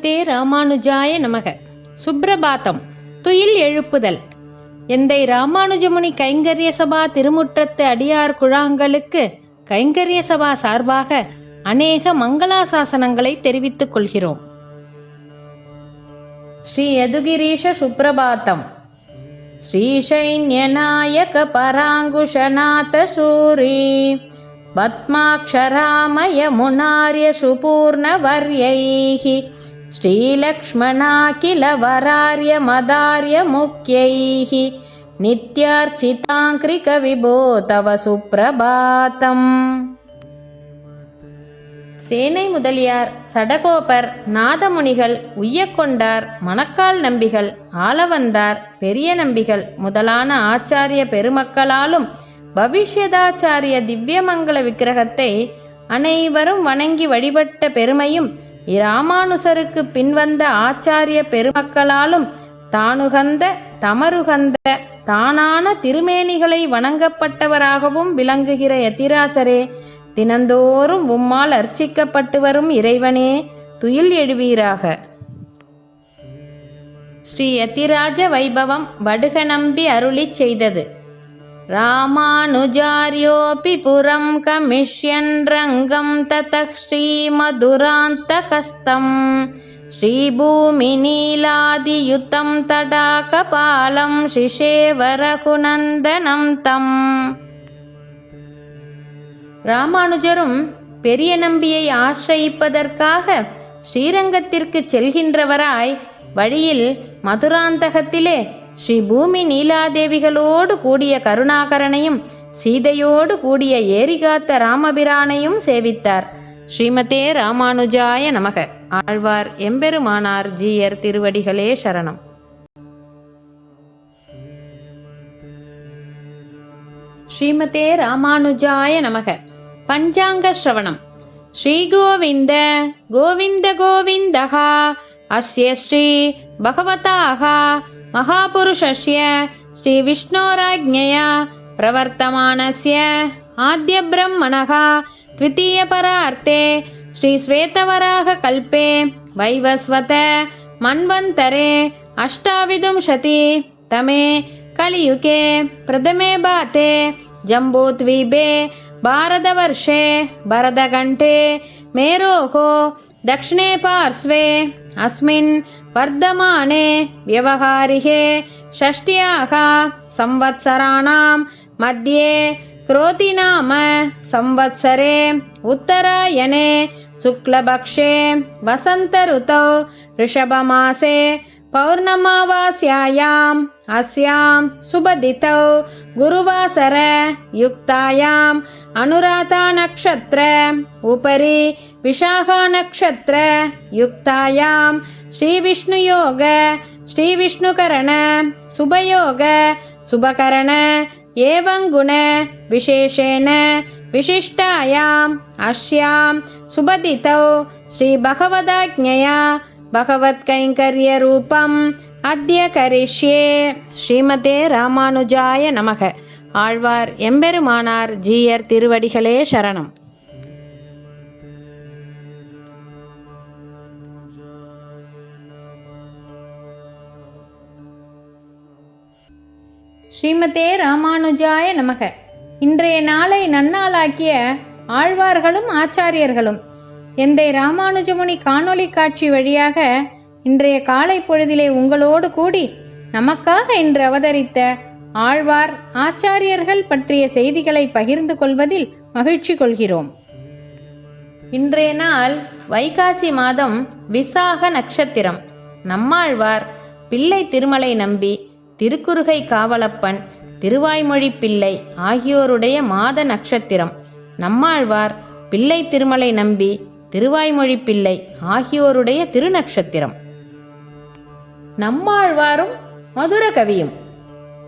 ஸ்ரீமதே ராமானுஜாய நமக சுப்ரபாதம் துயில் எழுப்புதல் எந்தை ராமானுஜமுனி கைங்கரிய சபா திருமுற்றத்து அடியார் குழாங்களுக்கு கைங்கரிய சபா சார்பாக அநேக மங்களாசாசனங்களை தெரிவித்துக் கொள்கிறோம் ஸ்ரீ யதுகிரீஷ சுப்ரபாதம் श्रीशैन्यनायक पराङ्कुशनाथ शूरी पद्माक्षरामय मुनार्यशुपूर्णवर्यैः श्रीलक्ष्मणाखिल वरार्य मदार्य मुख्यैः नित्यार्चिताङ्क्रिकविभो तव सुप्रभातम् சேனை முதலியார் சடகோபர் நாதமுனிகள் உய்யக்கொண்டார் மணக்கால் நம்பிகள் ஆளவந்தார் பெரிய நம்பிகள் முதலான ஆச்சாரிய பெருமக்களாலும் பவிஷ்யதாச்சாரிய திவ்யமங்கல விக்கிரகத்தை அனைவரும் வணங்கி வழிபட்ட பெருமையும் இராமானுசருக்கு பின்வந்த ஆச்சாரிய பெருமக்களாலும் தானுகந்த தமருகந்த தானான திருமேனிகளை வணங்கப்பட்டவராகவும் விளங்குகிற யத்திராசரே தினந்தோறும் உம்மால் அர்ச்சிக்கப்பட்டு வரும் இறைவனே துயில் எழுவீராக. ஸ்ரீ எத்திராஜ வைபவம் வடுக நம்பி அருளிச் செய்தது. ராமானுஜாரியோபி புரம் கமிஷ்யன் ரங்கம் ததக் ஸ்ரீபூமி நீலாதியுத்தம் தடாகபாலம் சிஷேவரகுநந்தனம் தம். ராமானுஜரும் பெரிய நம்பியை ஆசிரயிப்பதற்காக ஸ்ரீரங்கத்திற்கு செல்கின்றவராய் வழியில் மதுராந்தகத்திலே ஸ்ரீ பூமி நீலாதேவிகளோடு கூடிய கருணாகரனையும் சீதையோடு கூடிய ஏரிகாத்த ராமபிரானையும் சேவித்தார். ஸ்ரீமதே ராமானுஜாய நமக. ஆழ்வார் எம்பெருமானார் ஜீயர் திருவடிகளே சரணம். ஸ்ரீமதே ராமானுஜாய நமக. பஞ்சாங்க ஸ்ரவணம். ஸ்ரீ கோவிந்த கோவிந்த கோவிந்தகா. அஸ்ய ஸ்ரீ பகவதாः महापुरुषस्य श्रीविष्णोराज्ञया प्रवर्तमानस्य आद्यब्रह्मणः तृतीयपरार्थे श्रीश्वेतवराहकल्पे वैवस्वत मन्वन्तरे अष्टाविंशति तमे कलियुगे प्रथमे भाते जम्बूद्वीपे भारतवर्षे भरतकण्ठे मेरोः दक्षिणे पार्श्वे अस्मिन् वर्धमाने व्यवहारिके षष्ट्याः संवत्सराणां मध्ये क्रोधिनाम संवत्सरे उत्तरायणे शुक्लपक्षे वसन्तऋतौ ऋषभमासे पौर्णमावास्यायाम् अस्यां शुभदितौ गुरुवासर युक्तायाम् अनुराधानक्षत्र उपरि विशाखानक्षत्र युक्तायां श्रीविष्णुयोग श्रीविष्णुकरण एवं गुण विशेषेण विशिष्टायाम् अस्यां शुभदितौ श्रीभगवदाज्ञया भगवत्कैङ्कर्यरूपम् अद्य करिष्ये ஸ்ரீமதே ராமானுஜாய நமக ஆழ்வார் எம்பெருமானார் ஜீயர் திருவடிகளே சரணம் ஸ்ரீமதே ராமானுஜாய நமக இன்றைய நாளை நன்னாளாக்கிய ஆழ்வார்களும் ஆச்சாரியர்களும் எந்தை ராமானுஜமுனி காணொளி காட்சி வழியாக இன்றைய காலை பொழுதிலே உங்களோடு கூடி நமக்காக இன்று அவதரித்த ஆழ்வார் ஆச்சாரியர்கள் பற்றிய செய்திகளை பகிர்ந்து கொள்வதில் மகிழ்ச்சி கொள்கிறோம். இன்றைய நாள் வைகாசி மாதம் விசாக நட்சத்திரம். நம்மாழ்வார் பிள்ளை திருமலை நம்பி திருக்குறுகை காவலப்பன் திருவாய்மொழி பிள்ளை ஆகியோருடைய மாத நட்சத்திரம். நம்மாழ்வார் பிள்ளை திருமலை நம்பி திருவாய்மொழி பிள்ளை ஆகியோருடைய திருநட்சத்திரம் நம்மாழ்வாரும் மதுர கவியும்.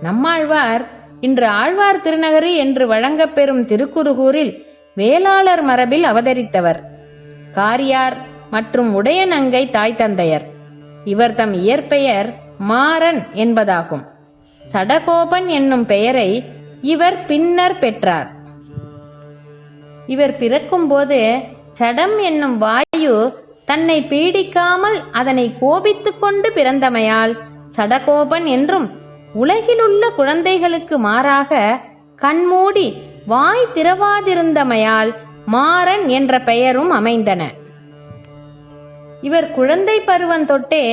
நம்மாழ்வார் இன்று ஆழ்வார் திருநகரி என்று வழங்கப்பெறும் திருக்குறுகூரில் வேளாளர் மரபில் அவதரித்தவர். காரியார் மற்றும் உடையநங்கை தாய் தந்தையர். இவர் தம் இயற்பெயர் மாறன் என்பதாகும். சடகோபன் என்னும் பெயரை இவர் பின்னர் பெற்றார். இவர் பிறக்கும்போது சடம் என்னும் வாயு தன்னை பீடிக்காமல் அதனை கோபித்துக் கொண்டு பிறந்தமையால் சடகோபன் என்றும் உலகிலுள்ள குழந்தைகளுக்கு மாறாக கண்மூடி வாய் திறவாதிருந்தமையால் மாறன் என்ற பெயரும் அமைந்தன. இவர் குழந்தை பருவம் தொட்டே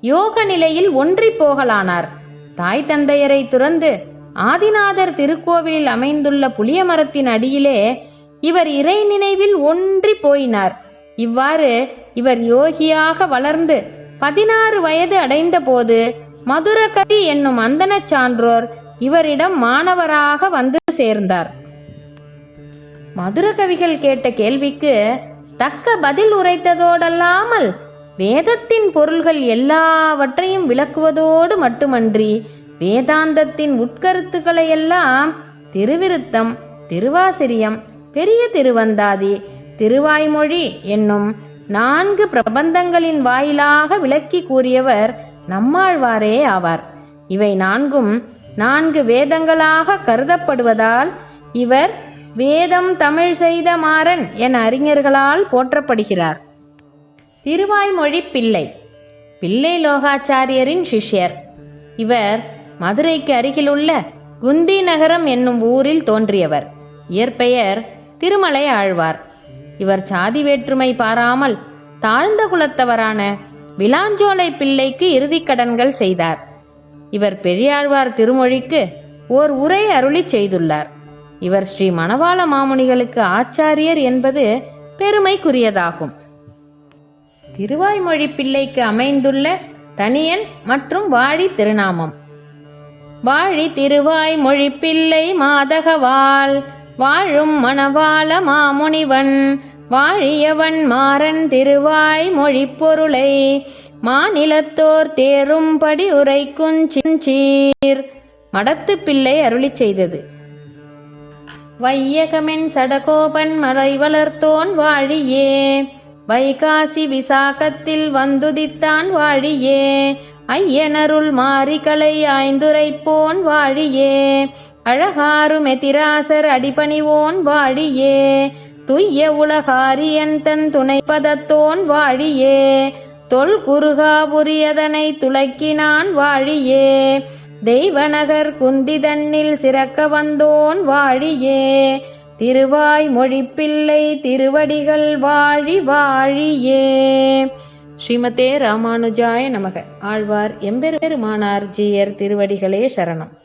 யோக நிலையில் ஒன்றி போகலானார். தாய் தந்தையரை துறந்து ஆதிநாதர் திருக்கோவிலில் அமைந்துள்ள புளிய மரத்தின் அடியிலே இவர் இறை நினைவில் ஒன்றி போயினார். இவ்வாறு இவர் யோகியாக வளர்ந்து பதினாறு வயது அடைந்தபோது மதுரகவி என்னும் அந்தன சான்றோர் இவரிடம் மாணவராக வந்து சேர்ந்தார். மதுரகவிகள் கேட்ட கேள்விக்கு தக்க பதில் உரைத்ததோடல்லாமல் வேதத்தின் பொருள்கள் எல்லாவற்றையும் விளக்குவதோடு மட்டுமன்றி வேதாந்தத்தின் உட்கருத்துக்களையெல்லாம் திருவிருத்தம் திருவாசிரியம் பெரிய திருவந்தாதி. திருவாய்மொழி என்னும் நான்கு பிரபந்தங்களின் வாயிலாக விளக்கி கூறியவர் நம்மாழ்வாரே ஆவார். இவை நான்கும் நான்கு வேதங்களாக கருதப்படுவதால் இவர் வேதம் தமிழ் செய்த மாறன் என அறிஞர்களால் போற்றப்படுகிறார். திருவாய்மொழி பிள்ளை பிள்ளை லோகாச்சாரியரின் சிஷ்யர். இவர் மதுரைக்கு அருகிலுள்ள குந்தி நகரம் என்னும் ஊரில் தோன்றியவர். இயற்பெயர் திருமலை ஆழ்வார். இவர் சாதி வேற்றுமை பாராமல் தாழ்ந்த குலத்தவரான விலாஞ்சோலை பிள்ளைக்கு இறுதிக் கடன்கள் செய்தார். இவர் பெரியாழ்வார் திருமொழிக்கு ஓர் உரை அருளி செய்துள்ளார். இவர் ஸ்ரீ மணவாள மாமுனிகளுக்கு ஆச்சாரியர் என்பது பெருமைக்குரியதாகும். திருவாய்மொழி பிள்ளைக்கு அமைந்துள்ள தனியன் மற்றும் வாழி திருநாமம். வாழி திருவாய்மொழி பிள்ளை மாதகவாள். வாழும் மணவாள மாமுனிவன் வாழியவன் மாறன் திருவாய் மொழி பொருளை மாநிலத்தோர் தேரும்படி உரைக்குஞ் சிஞ்சீர் மடத்து பிள்ளை அருளிச் செய்தது. வையகமென் சடகோபன் மறை வளர்த்தோன் வாழியே வைகாசி விசாகத்தில் வந்துதித்தான் வாழியே ஐயனருள் மாரிகளை ஆய்ந்துரைப்போன் வாழியே அழகாறு மெதிராசர் அடிபணிவோன் வாழியே. துய்ய உலகாரியன் தன் துணைப்பதத்தோன் வாழியே. தொல் குறுகாபுரியதனை துலக்கினான் வாழியே. தெய்வநகர் குந்தி தன்னில் சிறக்க வந்தோன் வாழியே. திருவாய் மொழிப்பிள்ளை திருவடிகள் வாழி வாழியே. ஸ்ரீமதே ராமானுஜாய நமக. ஆழ்வார் எம்பெருமானார் ஜீயர் திருவடிகளே சரணம்.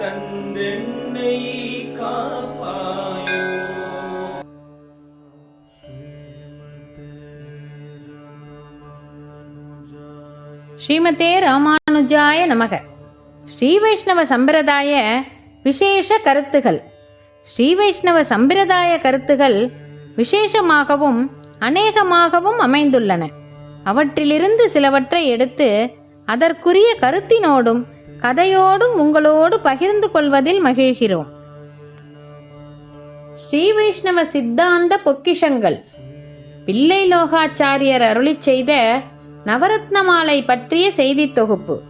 தந்தென்னை காப்பாயோ ஸ்ரீமதே ராமானுஜாய நமக. ஸ்ரீ வைஷ்ணவ சம்பிரதாய விசேஷ கருத்துகள். ஸ்ரீ வைஷ்ணவ சம்பிரதாய கருத்துகள் விசேஷமாகவும் அநேகமாகவும் அமைந்துள்ளன. அவற்றிலிருந்து சிலவற்றை எடுத்து அதற்குரிய கருத்தினோடும் கதையோடும் உங்களோடு பகிர்ந்து கொள்வதில் மகிழ்கிறோம். ஸ்ரீ வைஷ்ணவ சித்தாந்த பொக்கிஷங்கள். பிள்ளை லோகாச்சாரியர் அருளி செய்த நவரத்னமாலை பற்றிய செய்தித் தொகுப்பு.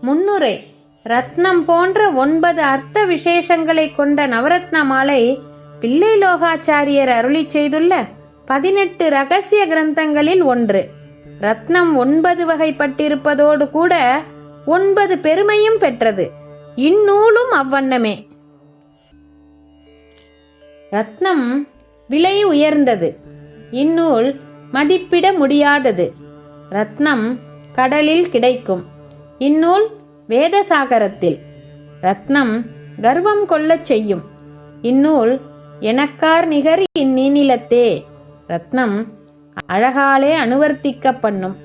முன்னுரை ரத்னம் போன்ற ஒன்பது அர்த்த விசேஷங்களை கொண்ட நவரத்ன மாலை பிள்ளை லோகாச்சாரியர் அருளி செய்துள்ள பதினெட்டு ரகசிய கிரந்தங்களில் ஒன்று. ரத்னம் ஒன்பது வகைப்பட்டிருப்பதோடு கூட ஒன்பது பெருமையும் பெற்றது. இந்நூலும் அவ்வண்ணமே. ரத்னம் விலை உயர்ந்தது. இந்நூல் மதிப்பிட முடியாதது. ரத்னம் கடலில் கிடைக்கும். இந்நூல் வேதசாகரத்தில். ரத்னம் கர்வம் கொள்ளச் செய்யும். இந்நூல் எனக்கார் நிகர் இந்நீநிலத்தே ரத்னம் அழகாலே அனுவர்த்திக்க பண்ணும்.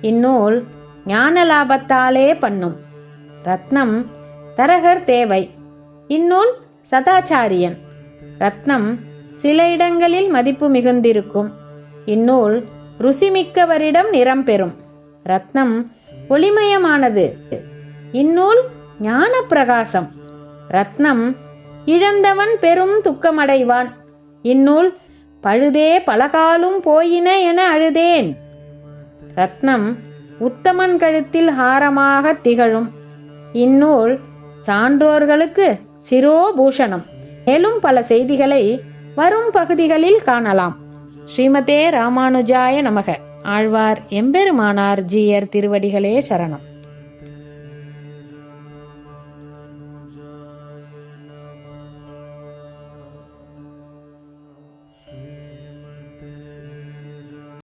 இந்நூல் ஞான லாபத்தாலே பண்ணும். ரத்னம் தரகர் தேவை. இந்நூல் சதாச்சாரியன். ரத்னம் சில இடங்களில் மதிப்பு மிகுந்திருக்கும். இந்நூல் ருசிமிக்கவரிடம் நிறம் பெறும். ரத்னம் ஒளிமயமானது. இந்நூல் ஞான பிரகாசம் ரத்னம் இழந்தவன் பெரும் துக்கமடைவான். இந்நூல் பழுதே பலகாலும் போயின என அழுதேன். ரத்னம் உத்தமன் கழுத்தில் ஹாரமாக திகழும். இந்நூல் சான்றோர்களுக்கு சிரோபூஷணம். மேலும் பல செய்திகளை வரும் பகுதிகளில் காணலாம். ஸ்ரீமதே ராமானுஜாய நமக. ஆழ்வார் எம்பெருமானார் ஜீயர் திருவடிகளே சரணம்.